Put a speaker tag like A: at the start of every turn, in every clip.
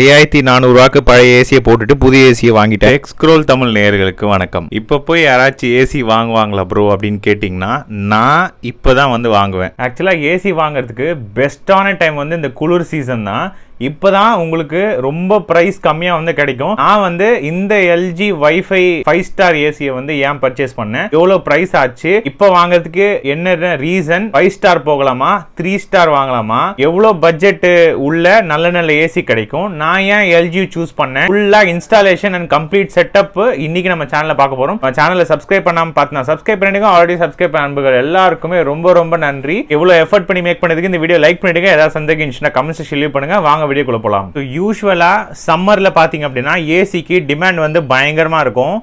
A: ஐயாயிரத்தி நானூறுவாக்கு பழைய ஏசியை போட்டுட்டு புதிய ஏசியை வாங்கிட்டேன். எக்ஸ்க்ரோல் தமிழ் நேயர்களுக்கு வணக்கம். இப்போ போய் யாராச்சும் ஏசி வாங்குவாங்களா ப்ரோ அப்படின்னு கேட்டிங்கன்னா நான் இப்போ தான் வந்து வாங்குவேன். ஆக்சுவலாக ஏசி வாங்குறதுக்கு பெஸ்ட்டான டைம் வந்து இந்த குளிர் சீசன் தான். இப்போ தான் உங்களுக்கு ரொம்ப ப்ரைஸ் கம்மியாக வந்து கிடைக்கும். நான் வந்து இந்த எல்ஜி வைஃபை ஃபைவ் ஸ்டார் ஏசியை வந்து ஏன் பர்ச்சேஸ் பண்ணேன்? எவ்வளோ ப்ரைஸ் ஆச்சு? இப்போ வாங்குறதுக்கு என்ன ரீசன் ஃபைவ் ஸ்டார் போகலாமா? த்ரீ ஸ்டார் வாங்கலாமா? எவ்வளோ பட்ஜெட் உள்ள நல்ல நல்ல ஏசி கிடைக்கும்? நான் ஏன் எல்ஜி சூஸ் பண்ணேன்? ஃபுல்லாக இன்ஸ்டாலேஷன் அண்ட் கம்ப்ளீட் செட்டப் இன்னைக்கு நம்ம சேனலில் பார்க்க போகிறோம் நம்ம சேனலை சப்ஸ்கிரைப் பண்ணாமல் பார்த்தா சப்ஸ்கிரைப் பண்ணிடுங்க. ஆல்ரெடி சப்ஸ்கிரைப் பண்ண அன்புகள் எல்லாருக்குமே ரொம்ப ரொம்ப நன்றி. எவ்வளோ எஃபர்ட் பண்ணி மேக் பண்ணதுக்கு இந்த வீடியோ லைக் பண்ணிடுங்க. ஏதாவது சந்தேகம் இருந்துச்சுன்னா கமெண்ட்ஸ் லீவ் பண்ணுங்க. வாங்க வீடியோக்குள்ள போகலாம் ஸோ யூஸ்வலாக சம்மரில் பார்த்தீங்க அப்படின்னா ஏசிக்கு டிமாண்ட் வந்து பயங்கரமாக இருக்கும்.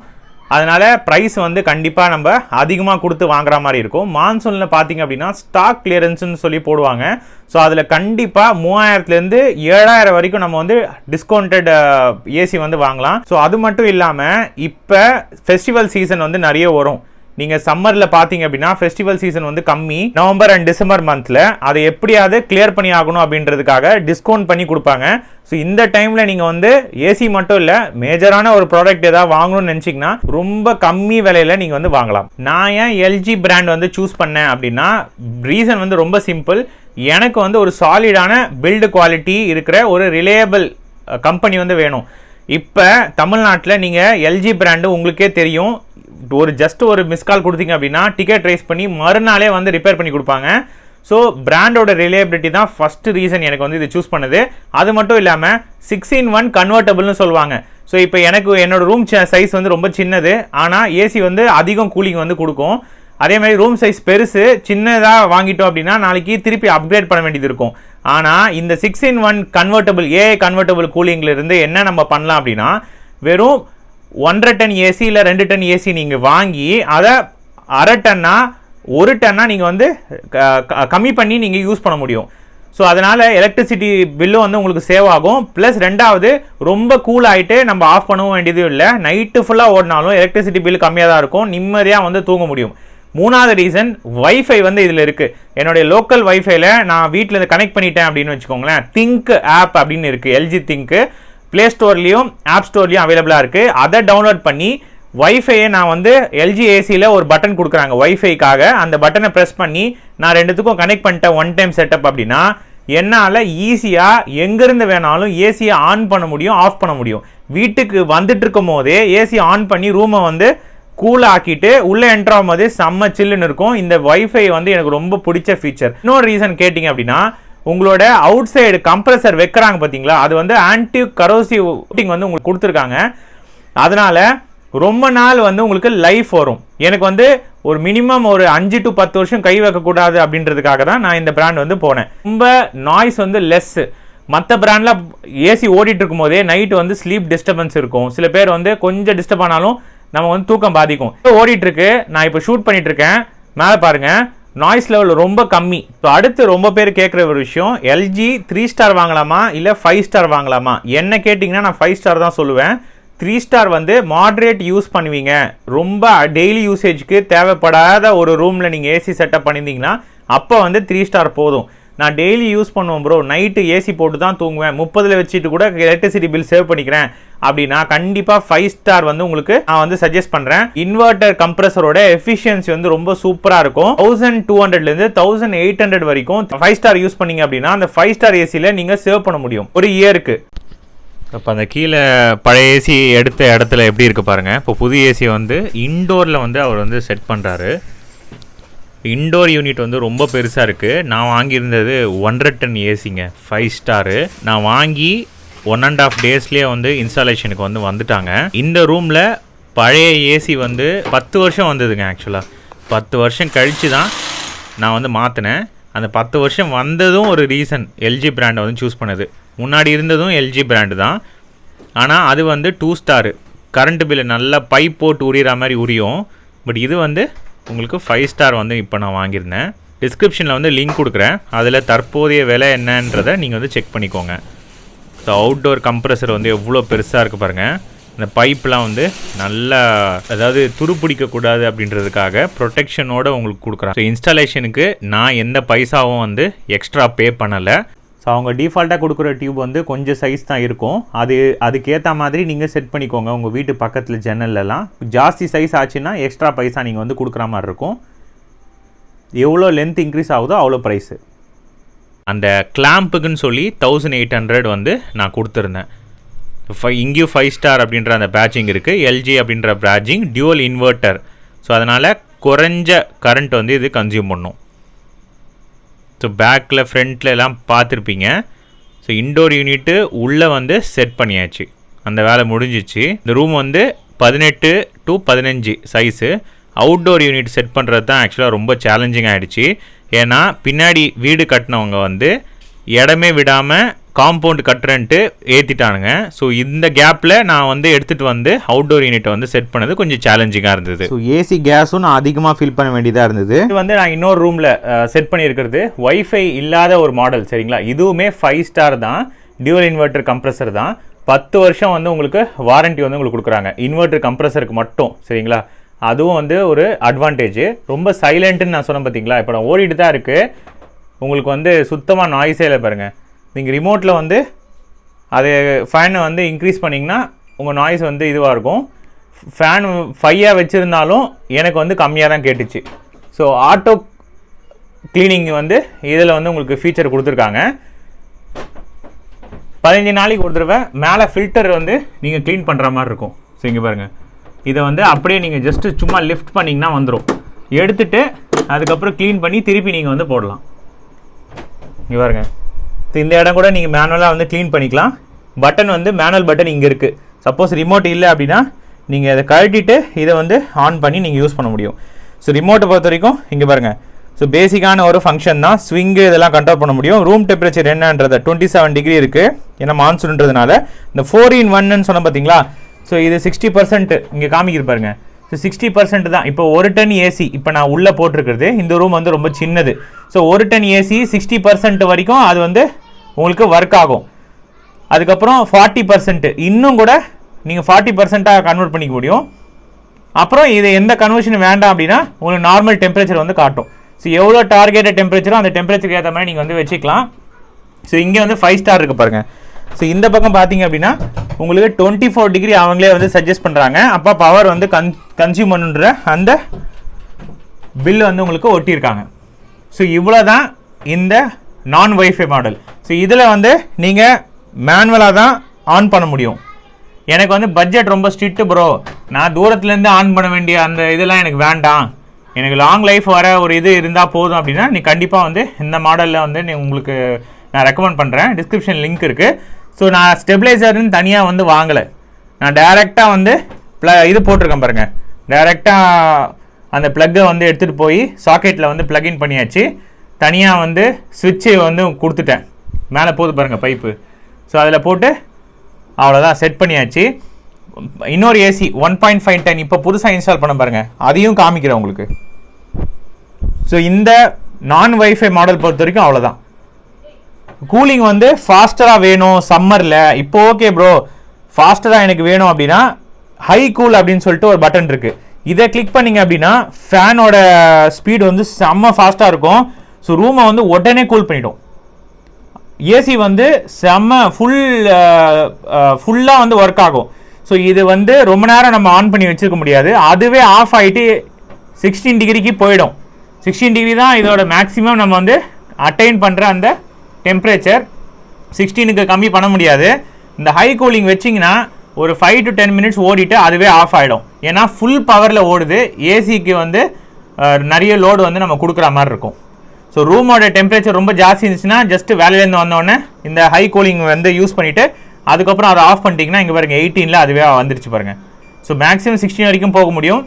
A: அதனால் ப்ரைஸ் வந்து கண்டிப்பாக நம்ம அதிகமாக கொடுத்து வாங்குற மாதிரி இருக்கும். மான்சூனில் பார்த்தீங்க அப்படின்னா ஸ்டாக் கிளியரன்ஸ்னு சொல்லி போடுவாங்க. ஸோ அதில் கண்டிப்பாக மூவாயிரத்துலேருந்து ஏழாயிரம் வரைக்கும் நம்ம வந்து டிஸ்கவுண்டட் ஏசி வந்து வாங்கலாம். ஸோ அது மட்டும் இல்லாமல் இப்போ ஃபெஸ்டிவல் சீசன் வந்து நிறைய வரும். நீங்கள் சம்மரில் பார்த்தீங்க அப்படின்னா ஃபெஸ்டிவல் சீசன் வந்து கம்மி. நவம்பர் அண்ட் டிசம்பர் மந்தில் அதை எப்படியாவது கிளியர் பண்ணி ஆகணும் அப்படின்றதுக்காக டிஸ்கவுண்ட் பண்ணி கொடுப்பாங்க. ஸோ இந்த டைமில் நீங்கள் வந்து ஏசி மட்டும் இல்லை மேஜரான ஒரு ப்ராடக்ட் ஏதாவது வாங்கணும்னு நினச்சிங்கன்னா ரொம்ப கம்மி விலையில் நீங்கள் வந்து வாங்கலாம். நான் ஏன் எல்ஜி பிராண்ட் வந்து சூஸ் பண்ணேன் அப்படின்னா ரீசன் வந்து ரொம்ப சிம்பிள் எனக்கு வந்து ஒரு சாலிடான பில்டு குவாலிட்டி இருக்கிற ஒரு ரிலேயபிள் கம்பெனி வந்து வேணும். இப்போ தமிழ்நாட்டில் நீங்கள் எல்ஜி பிராண்டு உங்களுக்கே தெரியும். ஒரு ஜஸ்ட் ஒரு மிஸ் கால் கொடுத்தீங்க அப்படின்னா டிக்கெட் ரைஸ் பண்ணி மறுநாளே வந்து ரிப்பேர் பண்ணி கொடுப்பாங்க. ஸோ பிராண்டோட ரிலேபிலிட்டி தான் ஃபர்ஸ்ட் ரீசன் எனக்கு வந்து இது சூஸ் பண்ணுது. அது மட்டும் இல்லாமல் சிக்ஸ் இன் ஒன் கன்வெர்ட்டபிள்னு சொல்லுவாங்க. ஸோ இப்போ எனக்கு என்னோட ரூம் சைஸ் வந்து ரொம்ப சின்னது. ஆனால் ஏசி வந்து அதிகம் கூலிங் வந்து கொடுக்கும். அதே மாதிரி ரூம் சைஸ் பெருசு சின்னதாக வாங்கிட்டோம் அப்படின்னா நாளைக்கு திருப்பி அப்கிரேட் பண்ண வேண்டியது இருக்கும். ஆனால் இந்த six in one convertible AI convertible கூலிங்கிலிருந்து இருந்து என்ன நம்ம பண்ணலாம் அப்படின்னா வெறும் ஒன்றரை டன் ஏசி இல்லை ரெண்டு டன் ஏசி நீங்கள் வாங்கி அதை அரை டன்னா ஒரு டன்னா நீங்கள் வந்து க- கம்மி பண்ணி நீங்கள் யூஸ் பண்ண முடியும். ஸோ அதனால் எலக்ட்ரிசிட்டி பில்லும் வந்து உங்களுக்கு சேவ் ஆகும். ப்ளஸ் ரெண்டாவது ரொம்ப கூல் ஆகிட்டு நம்ம ஆஃப் பண்ணவும் வேண்டியதும் இல்லை. நைட்டு ஃபுல்லாக ஓடினாலும் எலக்ட்ரிசிட்டி பில் கம்மியாக தான் இருக்கும். நிம்மதியாக வந்து தூங்க முடியும். மூணாவது ரீசன் வைஃபை வந்து இதில் இருக்குது என்னுடைய லோக்கல் வைஃபைல நான் வீட்டில் இருந்து கனெக்ட் பண்ணிட்டேன் அப்படின்னு வச்சுக்கோங்களேன். திங்க் ஆப் அப்படின்னு இருக்குது எல்ஜி திங்க்கு ப்ளே ஸ்டோர்லேயும் ஆப் ஸ்டோர்லேயும் அவைலபிளாக இருக்குது அதை டவுன்லோட் பண்ணி வைஃபையை நான் வந்து எல்ஜி ஏசியில் ஒரு பட்டன் கொடுக்குறாங்க. ஒய்ஃபைக்காக அந்த பட்டனை ப்ரெஸ் பண்ணி நான் ரெண்டுத்துக்கும் கனெக்ட் பண்ணிட்டேன் ஒன் டைம் செட்டப் அப்படின்னா என்னால் ஈஸியாக எங்கேருந்து வேணாலும் ஏசியை ஆன் பண்ண முடியும் ஆஃப் பண்ண முடியும். வீட்டுக்கு வந்துட்டு இருக்கும் போதே ஏசி ஆன் பண்ணி ரூமை வந்து கூல் ஆக்கிட்டு உள்ளே என்ட்ரு ஆகும்போது செம்ம சில்லுன்னு இருக்கும். இந்த ஒய்ஃபை வந்து எனக்கு ரொம்ப பிடிச்ச ஃபீச்சர் இன்னொரு ரீசன் கேட்டிங்க அப்படின்னா உங்களோட அவுட் சைடு கம்ப்ரஸர் வைக்கிறாங்க பார்த்தீங்களா அது வந்து ஆன்டி கரோசிவ் வந்து உங்களுக்கு கொடுத்துருக்காங்க. அதனால் ரொம்ப நாள் வந்து உங்களுக்கு லைஃப் வரும். எனக்கு வந்து ஒரு மினிமம் ஒரு அஞ்சு டு பத்து வருஷம் கை வைக்கக்கூடாது அப்படின்றதுக்காக தான் நான் இந்த பிராண்ட் வந்து போனேன். ரொம்ப நாய்ஸ் வந்து லெஸ்ஸு மற்ற பிராண்டில் ஏசி ஓடிட்டு இருக்கும் போதே நைட்டு வந்து ஸ்லீப் டிஸ்டர்பன்ஸ் இருக்கும். சில பேர் வந்து கொஞ்சம் டிஸ்டர்ப் ஆனாலும் நம்ம வந்து தூக்கம் பாதிக்கும். இப்போ ஓடிட்டு இருக்கு. நான் இப்போ ஷூட் பண்ணிட்டு இருக்கேன். மேலே பாருங்கள் நாய்ஸ் லெவல் ரொம்ப கம்மி. ஸோ அடுத்து ரொம்ப பேர் கேட்குற ஒரு விஷயம் எல்ஜி த்ரீ ஸ்டார் வாங்கலாமா? இல்லை ஃபைவ் ஸ்டார் வாங்கலாமா? என்ன கேட்டிங்கன்னா நான் ஃபைவ் ஸ்டார் தான் சொல்லுவேன். த்ரீ ஸ்டார் வந்து மாட்ரேட் யூஸ் பண்ணுவீங்க. ரொம்ப டெய்லி யூசேஜ்க்கு தேவைப்படாத ஒரு ரூமில் நீங்கள் ஏசி செட்டப் பண்ணியிருந்தீங்கன்னா அப்போ வந்து த்ரீ ஸ்டார் போதும். நான் டெய்லி யூஸ் பண்ணுவேன் ப்ரோ நைட்டு ஏசி போட்டு தான் தூங்குவேன். முப்பதில் வச்சுட்டு கூட எலக்ட்ரிசிட்டி பில் சேவ் பண்ணிக்கிறேன். அப்படின்னா கண்டிப்பாக ஃபைவ் ஸ்டார் வந்து உங்களுக்கு நான் வந்து சஜஸ்ட் பண்ணுறேன் இன்வெர்டர் கம்ப்ரஸரோட எஃபிஷியன்சி வந்து ரொம்ப சூப்பராக இருக்கும். தௌசண்ட் டூ ஹண்ட்ரட்லேருந்து தௌசண்ட் எயிட் ஹண்ட்ரட் வரைக்கும் ஃபைவ் ஸ்டார் யூஸ் பண்ணீங்க அப்படின்னா அந்த ஃபைவ் ஸ்டார் ஏசியில் நீங்கள் சேவ் பண்ண முடியும். ஒரு இயருக்கு இப்போ அந்த கீழே பழைய ஏசி எடுத்த இடத்துல எப்படி இருக்கு பாருங்கள் இப்போ புது ஏசி வந்து இன்டோரில் வந்து அவர் வந்து செட் பண்ணுறாரு இன்டோர் யூனிட் வந்து ரொம்ப பெருசாக இருக்குது நான் வாங்கியிருந்தது ஒன்றரை டன் ஏசிங்க. ஃபைவ் ஸ்டாரு நான் வாங்கி ஒன் அண்ட் ஆஃப் டேஸ்லேயே வந்து இன்ஸ்டாலேஷனுக்கு வந்து வந்துட்டாங்க. இந்த ரூமில் பழைய ஏசி வந்து பத்து வருஷம் வந்ததுங்க ஆக்சுவலாக பத்து வருஷம் கழித்து தான் நான் வந்து மாற்றினேன் அந்த பத்து வருஷம் வந்ததும் ஒரு ரீசன் எல்ஜி பிராண்டை வந்து சூஸ் பண்ணது. முன்னாடி இருந்ததும் எல்ஜி பிராண்டு தான். ஆனால் அது வந்து டூ ஸ்டாரு கரண்ட் பில்லு நல்லா பைப் போட்டு உரியிற மாதிரி உரியும். பட் இது வந்து உங்களுக்கு ஃபைவ் ஸ்டார் வந்து இப்போ நான் வாங்கியிருந்தேன். டிஸ்கிரிப்ஷனில் வந்து லிங்க் கொடுக்குறேன். அதில் தற்போதைய விலை என்னன்றதை நீங்கள் வந்து செக் பண்ணிக்கோங்க. ஸோ அவுட்டோர் கம்ப்ரஸர் வந்து எவ்வளோ பெருசாக இருக்குது பாருங்கள் இந்த பைப்லாம் வந்து நல்லா அதாவது துருப்பிடிக்கக்கூடாது அப்படின்றதுக்காக ப்ரொடெக்ஷனோடு உங்களுக்கு கொடுக்குறேன். ஸோ இன்ஸ்டாலேஷனுக்கு நான் எந்த பைசாவும் வந்து எக்ஸ்ட்ரா பே பண்ணலை. அவங்க டிஃபால்ட்டாக கொடுக்குற டியூப் வந்து கொஞ்சம் சைஸ் தான் இருக்கும். அது அதுக்கேற்ற மாதிரி நீங்கள் செட் பண்ணிக்கோங்க. உங்கள் வீட்டு பக்கத்தில் ஜன்னல்லலாம். ஜாஸ்தி சைஸ் ஆச்சுன்னா எக்ஸ்ட்ரா பைசா நீங்கள் வந்து கொடுக்குற மாதிரி இருக்கும். எவ்வளோ லென்த் இன்க்ரீஸ் ஆகுதோ அவ்வளோ ப்ரைஸு அந்த கிளாம்புக்குன்னு சொல்லி தௌசண்ட் எயிட் ஹண்ட்ரட் வந்து நான் கொடுத்துருந்தேன். ஃபை இங்கேயும் ஃபைவ் ஸ்டார் அப்படின்ற அந்த பேட்சிங் இருக்குது எல்ஜி அப்படின்ற பேட்சிங் டியூவல் இன்வெர்ட்டர் ஸோ அதனால் குறைஞ்ச கரண்ட் வந்து இது கன்சியூம் பண்ணும். ஸோ பேக்கில் ஃப்ரண்ட்டில் எல்லாம் பார்த்துருப்பீங்க. ஸோ இன்டோர் யூனிட்டு உள்ளே வந்து செட் பண்ணியாச்சு. அந்த வேலை முடிஞ்சிச்சு. இந்த ரூம் வந்து பதினெட்டு டு பதினஞ்சு சைஸு அவுட்டோர் யூனிட் செட் பண்ணுறது தான் ஆக்சுவலாக ரொம்ப சேலஞ்சிங் ஆகிடுச்சு ஏன்னா பின்னாடி வீடு கட்டினவங்க வந்து இடமே விடாமல் காம்பவுண்ட் கட்டுறன்ட்டு ஏற்றிட்டானுங்க ஸோ இந்த கேப்பில் நான் வந்து எடுத்துகிட்டு வந்து அவுட்டோர் யூனிட்டை வந்து செட் பண்ணது கொஞ்சம் சேலஞ்சிங்காக இருந்தது.
B: ஸோ ஏசி கேஸும் நான் அதிகமாக ஃபில் பண்ண வேண்டியதாக இருந்தது.
A: இது வந்து நான் இன்னொரு ரூமில் செட் பண்ணியிருக்கிறது. வைஃபை இல்லாத ஒரு மாடல் சரிங்களா? இதுவுமே ஃபைவ் ஸ்டார் தான். டியூவல் இன்வெர்ட்டர் கம்ப்ரஸர் தான். பத்து வருஷம் வந்து உங்களுக்கு வாரண்டி வந்து உங்களுக்கு கொடுக்குறாங்க. இன்வெர்ட்டர் கம்ப்ரஸருக்கு மட்டும் சரிங்களா? அதுவும் வந்து ஒரு அட்வான்டேஜ் ரொம்ப சைலண்ட்டுன்னு நான் சொன்னேன் பார்த்தீங்களா இப்போ நான் ஓடிட்டு தான் இருக்குது உங்களுக்கு வந்து சுத்தமாக நாய்ஸே இல்லை பாருங்கள் நீங்கள் ரிமோட்டில் வந்து அது ஃபேனை வந்து இன்க்ரீஸ் பண்ணிங்கன்னா உங்கள் நாய்ஸ் வந்து இதுவாக இருக்கும். ஃபேன் ஃபையாக வச்சுருந்தாலும் எனக்கு வந்து கம்மியாக தான் கேட்டுச்சு. ஸோ ஆட்டோ க்ளீனிங் வந்து இதில் வந்து உங்களுக்கு ஃபீச்சர் கொடுத்துருக்காங்க. பதினஞ்சு நாளைக்கு ஒரு தடவை மேலே ஃபில்டர் வந்து நீங்கள் க்ளீன் பண்ணுற மாதிரி இருக்கும். ஸோ இங்கே பாருங்கள் இதை வந்து அப்படியே நீங்கள் ஜஸ்ட்டு சும்மா லிஃப்ட் பண்ணிங்கன்னா வந்துடும் எடுத்துட்டு அதுக்கப்புறம் க்ளீன் பண்ணி திருப்பி நீங்கள் வந்து போடலாம். இங்கே பாருங்கள் ஸோ இந்த இடம் கூட நீங்கள் மேனுவலாக வந்து க்ளீன் பண்ணிக்கலாம். பட்டன் வந்து மேனுவல் பட்டன் இங்கே இருக்குது சப்போஸ் ரிமோட் இல்லை அப்படின்னா நீங்கள் அதை கழட்டிட்டு இதை வந்து ஆன் பண்ணி நீங்கள் யூஸ் பண்ண முடியும். ஸோ ரிமோட்டை பொறுத்த வரைக்கும் இங்கே பாருங்கள் ஸோ பேசிக்கான ஒரு ஃபங்க்ஷன் தான். ஸ்விங்கு இதெல்லாம் கண்ட்ரோல் பண்ண முடியும். ரூம் டெம்பரேச்சர் என்னன்றது டுவெண்ட்டி செவன் டிகிரி இருக்குது ஏன்னா மான்சூன்றதுனால இந்த ஃபோர் இன் ஒன்னு சொன்ன பார்த்தீங்களா ஸோ இது சிக்ஸ்டி பர்சன்ட் இங்கே காமிக்கிது பாருங்கள் ஸோ சிக்ஸ்டி பர்சன்ட் தான். இப்போ ஒரு டன் ஏசி இப்போ நான் உள்ளே போட்டிருக்கிறது இந்த ரூம் வந்து ரொம்ப சின்னது. ஸோ ஒரு டன் ஏசி சிக்ஸ்டி பர்சன்ட் வரைக்கும் அது வந்து உங்களுக்கு ஒர்க் ஆகும். அதுக்கப்புறம் ஃபார்ட்டி பர்சன்ட்டு இன்னும் கூட நீங்கள் ஃபார்ட்டி பர்சண்ட்டாக கன்வெர்ட் பண்ணிக்க முடியும். அப்புறம் இது எந்த கன்வர்ஷன் வேண்டாம் அப்படின்னா உங்களுக்கு நார்மல் டெம்பரேச்சர் வந்து காட்டும். ஸோ எவ்வளோ டார்கெட்டட் டெம்பரேச்சரோ அந்த டெம்பரேச்சருக்கு ஏற்ற மாதிரி நீங்கள் வந்து வச்சுக்கலாம். ஸோ இங்கே வந்து ஃபைவ் ஸ்டார் இருக்குது பாருங்கள் ஸோ இந்த பக்கம் பார்த்தீங்க அப்படின்னா உங்களுக்கு டுவெண்ட்டி ஃபோர் டிகிரி அவங்களே வந்து சஜஸ்ட் பண்ணுறாங்க அப்போ பவர் வந்து கன் கன்சியூம் பண்ணுன்ற அந்த பில் வந்து உங்களுக்கு ஒட்டியிருக்காங்க. ஸோ இவ்வளோ தான் இந்த நான் வைஃபை மாடல் ஸோ இதில் வந்து நீங்கள் மேனுவலாக தான் ஆன் பண்ண முடியும். எனக்கு வந்து பட்ஜெட் ரொம்ப ஸ்ட்ரிக்ட்டு ப்ரோ நான் தூரத்துலேருந்து ஆன் பண்ண வேண்டிய அந்த இதெல்லாம் எனக்கு வேண்டாம். எனக்கு லாங் லைஃப் வர ஒரு இது இருந்தால் போதும் அப்படின்னா நீ கண்டிப்பாக வந்து இந்த மாடலில் வந்து நீ உங்களுக்கு நான் ரெக்கமெண்ட் பண்ணுறேன் டிஸ்கிரிப்ஷன் லிங்க் இருக்குது ஸோ நான் ஸ்டெபிளைசர்னு தனியாக வந்து வாங்கலை. நான் டைரெக்டாக வந்து ப்ள இது போட்டிருக்கேன் பாருங்கள் டைரெக்டாக அந்த ப்ளக்கை வந்து எடுத்துகிட்டு போய் சாக்கெட்டில் வந்து ப்ளக்இன் பண்ணியாச்சு. தனியாக வந்து சுவிட்சு வந்து கொடுத்துட்டேன். மேலே போகுது பாருங்கள் பைப்பு ஸோ அதில் போட்டு அவ்வளோதான் செட் பண்ணியாச்சு. இன்னொரு AC one point five ton இப்போ புதுசாக இன்ஸ்டால் பண்ண பாருங்கள் அதையும் காமிக்கிறேன் உங்களுக்கு. ஸோ இந்த நான் வைஃபை மாடல் பொறுத்த வரைக்கும் அவ்வளோதான் கூலிங் வந்து ஃபாஸ்டராக வேணும். சம்மரில் இப்போ ஓகே ப்ரோ ஃபாஸ்டராக எனக்கு வேணும் அப்படின்னா ஹை கூல் அப்படின்னு சொல்லிட்டு ஒரு பட்டன் இருக்குது இதை கிளிக் பண்ணீங்க அப்படின்னா ஃபேனோட ஸ்பீடு வந்து செம்ம ஃபாஸ்ட்டாக இருக்கும். ஸோ ரூமை வந்து உடனே கூல் பண்ணிடும். ஏசி வந்து செம்ம ஃபுல் ஃபுல்லாக வந்து ஒர்க் ஆகும். ஸோ இது வந்து ரொம்ப நேரம் நம்ம ஆன் பண்ணி வச்சிருக்க முடியாது. அதுவே ஆஃப் ஆகிட்டு சிக்ஸ்டீன் டிகிரிக்கு போயிடும். சிக்ஸ்டீன் டிகிரி தான் இதோட மேக்ஸிமம் நம்ம வந்து அட்டைன் பண்ணுற அந்த டெம்பரேச்சர் சிக்ஸ்டீனுக்கு கம்மி பண்ண முடியாது. இந்த ஹை கூலிங் வச்சிங்கன்னா ஒரு ஃபைவ் டு டென் மினிட்ஸ் ஓடிட்டு அதுவே ஆஃப் ஆகிடும் ஏன்னா ஃபுல் பவரில் ஓடுது. ஏசிக்கு வந்து நிறைய லோடு வந்து நம்ம கொடுக்குற மாதிரி இருக்கும். ஸோ ரூமோட டெம்பரேச்சர் ரொம்ப ஜாஸ்தி இருந்துச்சுன்னா ஜஸ்ட் வேலையிலேருந்து வந்தோடனே இந்த ஹை கூலிங் வந்து யூஸ் பண்ணிவிட்டு அதுக்கப்புறம் அதை ஆஃப் பண்ணிட்டீங்கன்னா இங்கே பாருங்க எயிட்டீனில் அதுவே வந்துருச்சு பாருங்க. ஸோ மேக்ஸிமம் சிக்ஸ்டீன் வரைக்கும் போக முடியும்.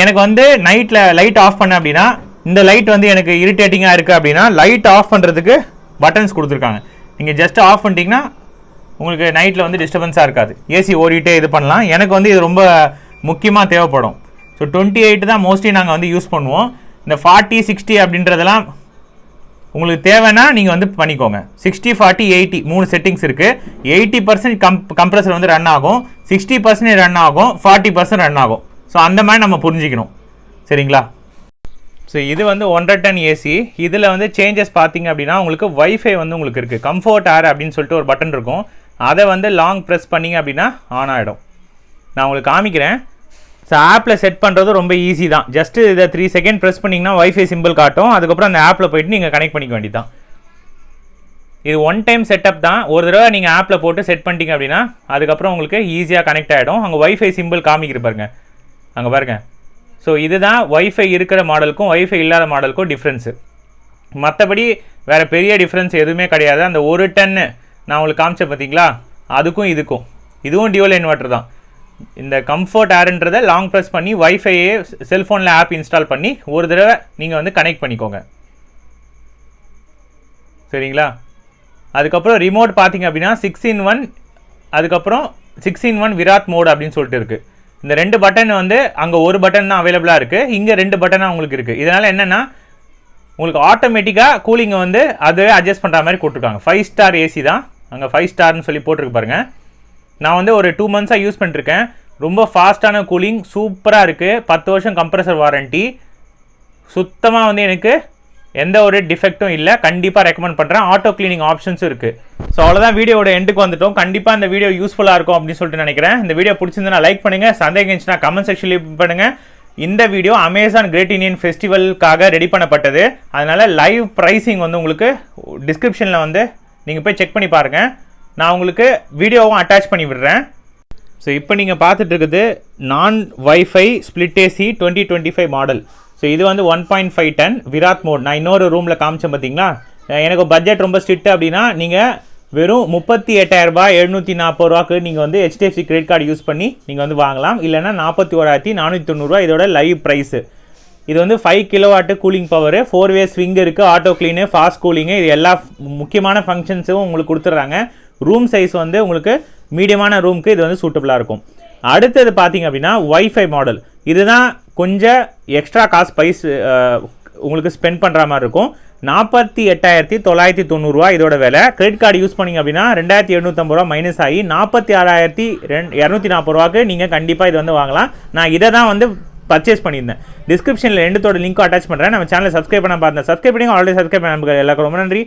A: எனக்கு வந்து நைட்டில் லைட் ஆஃப் பண்ண அப்படின்னா இந்த லைட் வந்து எனக்கு இரிட்டேட்டிங்காக இருக்குது அப்படின்னா லைட் ஆஃப் பண்ணுறதுக்கு பட்டன்ஸ் கொடுத்துருக்காங்க. நீங்கள் ஜஸ்ட் ஆஃப் பண்ணிட்டீங்கன்னா உங்களுக்கு நைட்டில் வந்து டிஸ்டர்பன்ஸாக இருக்காது. ஏசி ஓடிட்டே இது பண்ணலாம். எனக்கு வந்து இது ரொம்ப முக்கியமாக தேவைப்படும். ஸோ டுவெண்ட்டி எயிட் தான் மோஸ்ட்லி நாங்கள் வந்து யூஸ் பண்ணுவோம். இந்த ஃபார்ட்டி சிக்ஸ்டி அப்படின்றதெல்லாம் உங்களுக்கு தேவைன்னா நீங்கள் வந்து பண்ணிக்கோங்க. சிக்ஸ்டி ஃபார்ட்டி எயிட்டி மூணு செட்டிங்ஸ் இருக்குது எயிட்டி பர்சன்ட் கம் கம்ப்ரஸர் வந்து ரன் ஆகும். சிக்ஸ்டி பர்சன்ட் ரன் ஆகும். ஃபார்ட்டி பர்சன்ட் ரன் ஆகும். ஸோ அந்த மாதிரி நம்ம புரிஞ்சிக்கணும். சரிங்களா? ஸோ இது வந்து ஒன்றரை டன் ஏசி இதில் வந்து சேஞ்சஸ் பார்த்தீங்க அப்படின்னா உங்களுக்கு வைஃபை வந்து உங்களுக்கு இருக்குது கம்ஃபர்ட் ஏர் அப்படின்னு சொல்லிட்டு ஒரு பட்டன் இருக்கும். அதை வந்து லாங் ப்ரெஸ் பண்ணீங்க அப்படின்னா ஆன் ஆகிடும் நான் உங்களுக்கு காமிக்கிறேன். ஸோ ஆப்பில் செட் பண்ணுறது ரொம்ப ஈஸி தான். ஜஸ்ட்டு இதை த்ரீ செகண்ட் ப்ரெஸ் பண்ணிங்கன்னா ஒய்ஃபை சிம்பிள் காட்டும். அதுக்கப்புறம் அந்த ஆப்பில் போயிட்டு நீங்கள் கனெக்ட் பண்ணிக்க வேண்டியதான் இது ஒன் டைம் செட்டப் தான். ஒரு தடவை நீங்கள் ஆப்பில் போட்டு செட் பண்ணிட்டீங்க அப்படின்னா அதுக்கப்புறம் உங்களுக்கு ஈஸியாக கனெக்ட் ஆகிடும் அங்கே ஒய்ஃபை சிம்பிள் காமிக்கிற பாருங்க. அங்கே பாருங்க. ஸோ இதுதான் ஒய்ஃபை இருக்கிற மாடலுக்கும் ஒய்ஃபை இல்லாத மாடலுக்கும் டிஃப்ரென்ஸு மற்றபடி வேறு பெரிய டிஃப்ரென்ஸ் எதுவுமே கிடையாது. அந்த ஒரு டன்னு நான் உங்களுக்கு காமிச்சேன் பார்த்தீங்களா அதுக்கும் இதுக்கும். இதுவும் டியூவல் இன்வெர்ட்டர் தான். இந்த கம்ஃபர்ட் ஏர்ன்றதை லாங் ப்ரெஸ் பண்ணி வைஃபையே செல்ஃபோனில் ஆப் இன்ஸ்டால் பண்ணி ஒரு தடவை நீங்கள் வந்து கனெக்ட் பண்ணிக்கோங்க. சரிங்களா? அதுக்கப்புறம் ரிமோட் பார்த்தீங்க அப்படின்னா சிக்ஸ் இன் ஒன் அதுக்கப்புறம் six in one Viraat mode அப்படின்னு சொல்லிட்டு இருக்குது இந்த ரெண்டு பட்டன் வந்து அங்கே ஒரு பட்டன் தான் அவைலபிளாக இருக்குது இங்கே ரெண்டு பட்டனாக உங்களுக்கு இருக்குது இதனால் என்னென்னா உங்களுக்கு ஆட்டோமேட்டிக்காக கூலிங்கை வந்து அதுவே அட்ஜஸ்ட் பண்ணுற மாதிரி கொடுத்துருக்காங்க. ஃபைவ் ஸ்டார் ஏசி தான். அங்கே ஃபைவ் ஸ்டார்னு சொல்லி போட்டிருக்கு பாருங்க. நான் வந்து ஒரு டூ மந்த்ஸாக யூஸ் பண்ணிருக்கேன். ரொம்ப ஃபாஸ்ட்டான கூலிங் சூப்பராக இருக்குது பத்து வருஷம் கம்ப்ரஸர் வாரண்ட்டி சுத்தமாக வந்து எனக்கு எந்த ஒரு டிஃபெக்ட்டும் இல்லை. கண்டிப்பாக ரெக்கமெண்ட் பண்ணுறேன் ஆட்டோ கிளீனிங் ஆப்ஷன்ஸும் இருக்குது ஸோ அவ்வளோதான் வீடியோட எண்டுக்கு வந்துட்டோம். கண்டிப்பாக இந்த வீடியோ யூஸ்ஃபுல்லாக இருக்கும் அப்படின்னு சொல்லிட்டு நினைக்கிறேன். இந்த வீடியோ பிடிச்சிருந்தா லைக் பண்ணுங்கள் சந்தேகம் இருந்துச்சுன்னா கமெண்ட் செக்ஷன்லேயும் பண்ணுங்கள் இந்த வீடியோ அமேசான் கிரேட் இண்டியன் ஃபெஸ்டிவலுக்காக ரெடி பண்ணப்பட்டது. அதனால் லைவ் ப்ரைஸிங் வந்து உங்களுக்கு டிஸ்கிரிப்ஷனில் வந்து நீங்கள் போய் செக் பண்ணி பாருங்கள் நான் உங்களுக்கு வீடியோவும் அட்டாச் பண்ணி விடுறேன். ஸோ இப்போ நீங்கள் பார்த்துட்டு இருக்குது நான் WiFi split AC twenty twenty five model so இது வந்து one point five ton Viraat mode நான் இன்னொரு ரூமில் காமிச்சேன் பார்த்தீங்களா எனக்கு பட்ஜெட் ரொம்ப ஸ்ட்ரிக்ட் அப்படின்னா நீங்கள் வெறும் முப்பத்தி எட்டாயிரரூபா எழுநூற்றி நாற்பது ரூபாக்கு நீங்கள் வந்து ஹெச்டிஎஃப்சி கிரெடிட் கார்டு யூஸ் பண்ணி நீங்கள் வந்து வாங்கலாம். இல்லைன்னா நாற்பத்தி ஓராயிரத்தி நானூற்றி தொண்ணூறுரூவா இதோட லைவ் ப்ரைஸு இது வந்து five kilowatt cooling power four way swing இருக்குது ஆட்டோ க்ளீனு ஃபாஸ்ட் கூலிங்கு இது எல்லா முக்கியமான ஃபங்க்ஷன்ஸும் உங்களுக்கு கொடுத்துட்றாங்க. ரூம் சைஸ் வந்து உங்களுக்கு மீடியமான ரூமுக்கு இது வந்து சூட்டபுளாக இருக்கும். அடுத்தது பார்த்தீங்க அப்படின்னா ஒய்ஃபை மாடல் இதுதான் கொஞ்சம் எக்ஸ்ட்ரா காசு பைஸ் உங்களுக்கு ஸ்பெண்ட் பண்ணுற மாதிரி இருக்கும். நாற்பத்தி எட்டாயிரத்தி தொள்ளாயிரத்தி தொண்ணூறுரூவா இதோட விலை. கிரெடிட் கார்டு யூஸ் பண்ணீங்க அப்படின்னா ரெண்டாயிரத்தி எழுநூற்றம்பது ரூபா மைனஸ் ஆகி நாற்பத்தி ஆறாயிரத்தி ரெண்டு இரநூத்தி நாற்பது ரூபாக்கு நீங்கள் கண்டிப்பாக இது வந்து வாங்கலாம். நான் இதை தான் வந்து பர்ச்சேஸ் பண்ணியிருந்தேன். டிஸ்கிரிப்ஷனில் ரெண்டுத்தோட லிங்க்கும் அட்டாச் பண்ணுறேன் நம்ம சேனலை சப்ஸ்கிரைப் பண்ண பார்த்தேன் சப்ஸ்கிரைப் பண்ணி ஆல்ரெடி சப்ஸ்கிரைப் பண்ண எல்லாருக்கும் ரொம்ப நன்றி.